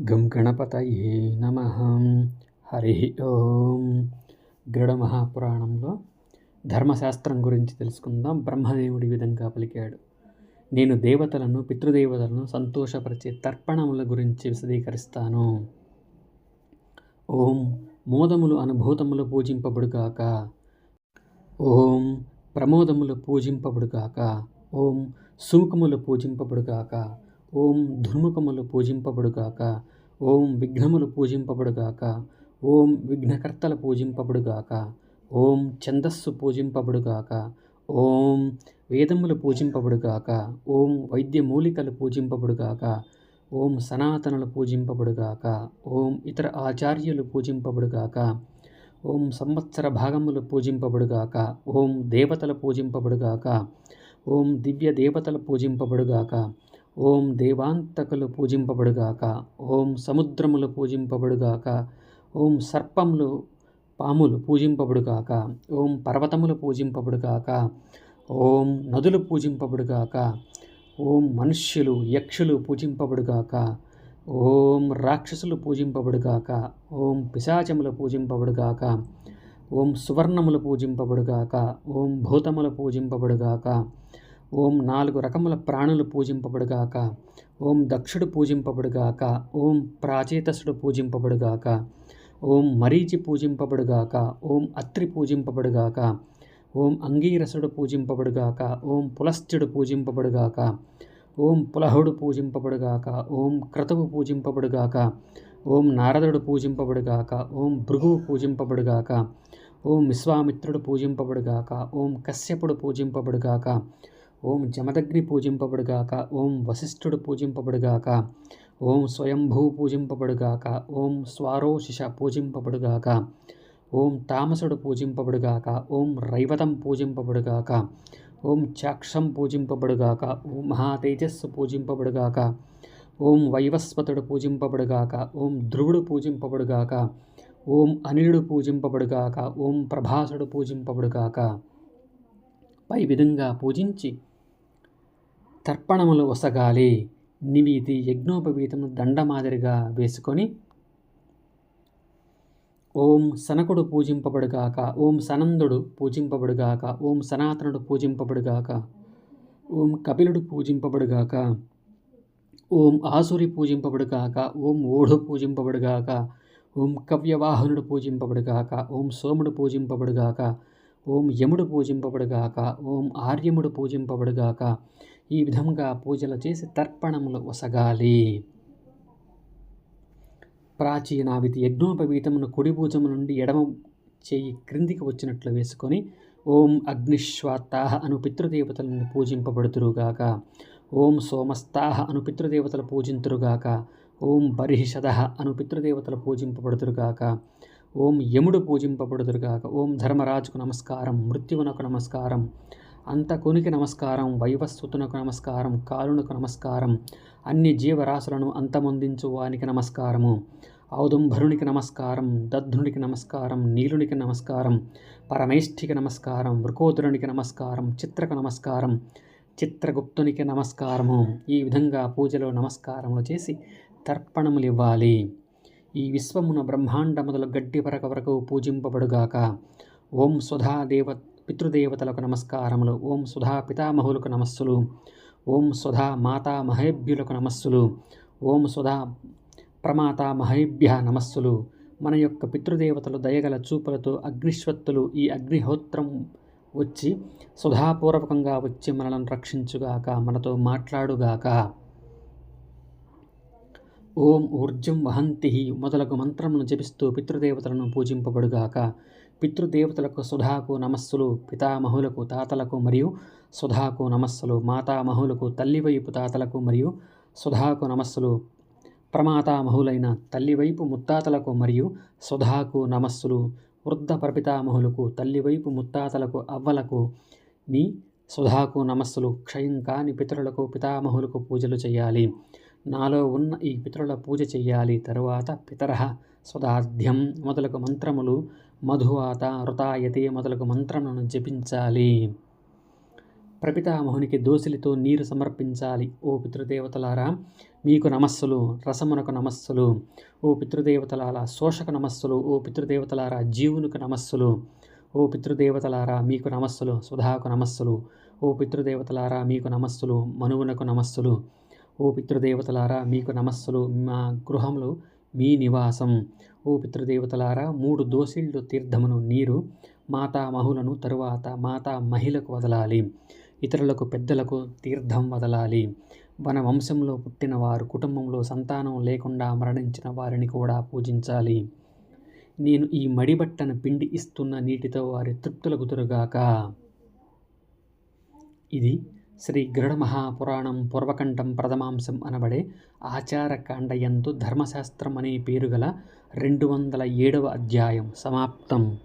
గం గణపతయే నమ. హరి ఓం. గరుడ మహాపురాణంలో ధర్మశాస్త్రం గురించి తెలుసుకుందాం. బ్రహ్మదేవుడి విధంగా పలికాడు. నేను దేవతలను పితృదేవతలను సంతోషపరిచే తర్పణముల గురించి విశదీకరిస్తాను. ఓం మోదములు అనుభూతములు పూజింపబడుగాక. ఓం ప్రమోదములు పూజింపబడుగాక. ఓం సుముఖములు పూజింపబడుగాక. ఓం ధుర్ముఖములు పూజింపబడుగాక ఓం విఘ్నములు పూజింపబడుగాక ఓం విఘ్నకర్తల పూజింపబడుగాక ఓం ఛందస్సు పూజింపబడుగాక ఓం వేదములు పూజింపబడుగాక ఓం వైద్యమూలికలు పూజింపబడుగాక ఓం సనాతనులు పూజింపబడుగాక ఓం ఇతర ఆచార్యులు పూజింపబడుగాక ఓం సంవత్సర భాగములు పూజింపబడుగాక ఓం దేవతలు పూజింపబడుగాక ఓం దివ్య దేవతలు పూజింపబడుగాక ఓం దేవాంతకులు పూజింపబడుగాక ఓం సముద్రములు పూజింపబడుగాక ఓం సర్పములు పాములు పూజింపబడుగాక ఓం పర్వతములు పూజింపబడుగాక ఓం నదులు పూజింపబడుగాక ఓం మనుష్యులు యక్షులు పూజింపబడుగాక ఓం రాక్షసులు పూజింపబడుగాక ఓం పిశాచములు పూజింపబడుగాక ఓం సువర్ణములు పూజింపబడుగాక ఓం భూతములు పూజింపబడుగాక ఓం నాలుగు రకముల ప్రాణులు పూజింపబడుగాక ఓం దక్షుడు పూజింపబడుగాక ఓం ప్రాచేతసుడు పూజింపబడుగాక ఓం మరీచి పూజింపబడుగాక ఓం అత్రి పూజింపబడుగాక ఓం అంగీరసుడు పూజింపబడుగాక ఓం పులస్త్యుడు పూజింపబడుగాక ఓం పులహుడు పూజింపబడుగాక ఓం క్రతువు పూజింపబడుగాక ఓం నారదుడు పూజింపబడుగాక ఓం భృగువు పూజింపబడుగాక ఓం విశ్వామిత్రుడు పూజింపబడుగాక ఓం కశ్యపుడు పూజింపబడుగాక ఓం జమదగ్ని పూజింపబడుగాక ఓం వశిష్ఠుడు పూజింపబడుగాక ఓం స్వయంభూ పూజింపబడుగాక ఓం స్వారోశిష పూజింపబడుగాక ఓం తామసుడు పూజింపబడుగాక ఓం రైవతం పూజింపబడుగాక ఓం చాక్షం పూజింపబడుగాక ఓం మహాతేజస్సు పూజింపబడుగాక ఓం వైవస్వతుడు పూజింపబడుగాక ఓం ధ్రువుడు పూజింపబడుగాక ఓం అనిలుడు పూజింపబడుగాక ఓం ప్రభాసుడు పూజింపబడుగాక పై విధంగా పూజించి తర్పణములు ఒసగాలి. నివీతి యజ్ఞోపవీతము దండ మాదిరిగా వేసుకొని ఓం సనకుడు పూజింపబడుగాక ఓం సనందుడు పూజింపబడుగాక ఓం సనాతనుడు పూజింపబడుగాక ఓం కపిలుడు పూజింపబడుగాక ఓం ఆసురి పూజింపబడుగాక ఓం ఓఢు పూజింపబడుగాక ఓం కవ్యవాహనుడు పూజింపబడుగాక ఓం సోముడు పూజింపబడుగాక ఓం యముడు పూజింపబడుగాక ఓం ఆర్యముడు పూజింపబడుగాక ఈ విధంగా పూజలు చేసి తర్పణములు వసగాలి. ప్రాచీనావిధి యజ్ఞోపవీతమును కుడిభూజము నుండి ఎడమ చేయి క్రిందికి వచ్చినట్లు వేసుకొని ఓం అగ్నిశ్వాత్తాహ అను పితృదేవతలను పూజింపబడుతురుగాక. ఓం సోమస్తాహ అను పితృదేవతలు పూజింతురుగాక. ఓం బర్హిషద అను పితృదేవతలు పూజింపబడుతురుగాక. ఓం యముడు పూజింపబడుదురుగాక ఓం ధర్మరాజుకు నమస్కారం మృత్యువునకు నమస్కారం. అంతకునికి నమస్కారం వైవస్వతునకు నమస్కారం కాలునకు నమస్కారం అన్ని జీవరాశులను అంతమొందించు వానికి నమస్కారము. ఔదుంభరునికి నమస్కారం దద్ధునికి నమస్కారం నీలునికి నమస్కారం పరమేష్ఠికి నమస్కారం వృకోదరునికి నమస్కారం చిత్రకు నమస్కారం చిత్రగుప్తునికి నమస్కారము. ఈ విధంగా పూజలో నమస్కారములు చేసి తర్పణములు ఇవ్వాలి. ఈ విశ్వమున బ్రహ్మాండ మొదలు గడ్డి వరక వరకు పూజింపబడుగాక. ఓం సుధా దేవ పితృదేవతలకు నమస్కారములు. ఓం సుధా పితామహులకు నమస్సులు. ఓం సుధా మాతా మహేభ్యులకు నమస్సులు. ఓం సుధా ప్రమాత మహేభ్య నమస్సులు. మన యొక్క పితృదేవతలు దయగల చూపులతో అగ్నిశ్వత్తులు ఈ అగ్నిహోత్రం వచ్చి సుధాపూర్వకంగా వచ్చి మనలను రక్షించుగాక మనతో మాట్లాడుగాక. ఓం ఊర్జం వహంతి మొదలగు మంత్రమును జపిస్తూ పితృదేవతలను పూజింపబడుగాక. పితృదేవతలకు సుధాకు నమస్సులు పితామహులకు తాతలకు మరియు సుధాకు నమస్సులు మాతామహులకు తల్లివైపు తాతలకు మరియు సుధాకు నమస్సులు ప్రమాతామహులైన తల్లివైపు ముత్తాతలకు మరియు సుధాకు నమస్సులు వృద్ధ ప్రపితామహులకు తల్లివైపు ముత్తాతలకు అవ్వలకు మీ సుధాకు నమస్సులు క్షయం కాని పితరులకు పితామహులకు పూజలు చేయాలి. నాలో ఉన్న ఈ పితరుల పూజ చేయాలి. తరువాత పితర సుధాధ్యం మొదలగు మంత్రములు మధువాత రుతాయతి మొదలగు మంత్రములను జపించాలి. ప్రపితామహునికి దోసిలితో నీరు సమర్పించాలి. ఓ పితృదేవతలారా మీకు నమస్సులు రసమునకు నమస్సులు. ఓ పితృదేవతలారా శోషక నమస్సులు. ఓ పితృదేవతలారా జీవునికి నమస్సులు. ఓ పితృదేవతలారా మీకు నమస్సులు సుధాకు నమస్సులు. ఓ పితృదేవతలారా మీకు నమస్సులు మనువునకు నమస్సులు. ఓ పితృదేవతలారా మీకు నమస్సులు మా గృహంలో మీ నివాసం. ఓ పితృదేవతలారా మూడు దోసిళ్ళు తీర్థమును నీరు మాతా మహులను తరువాత మాతా మహిళకు వదలాలి. ఇతరులకు పెద్దలకు తీర్థం వదలాలి. మన వంశంలో పుట్టిన వారు కుటుంబంలో సంతానం లేకుండా మరణించిన వారిని కూడా పూజించాలి. నేను ఈ మడిబట్టను పిండి ఇస్తున్న నీటితో వారి తృప్తులగుతురుగాక ఇది శ్రీ గరుడ మహాపురాణం పూర్వకంఠం ప్రథమాంశం అనబడే ఆచారకాండయందు ధర్మశాస్త్రం అనే పేరు గల రెండు వందల ఏడవ అధ్యాయం సమాప్తం.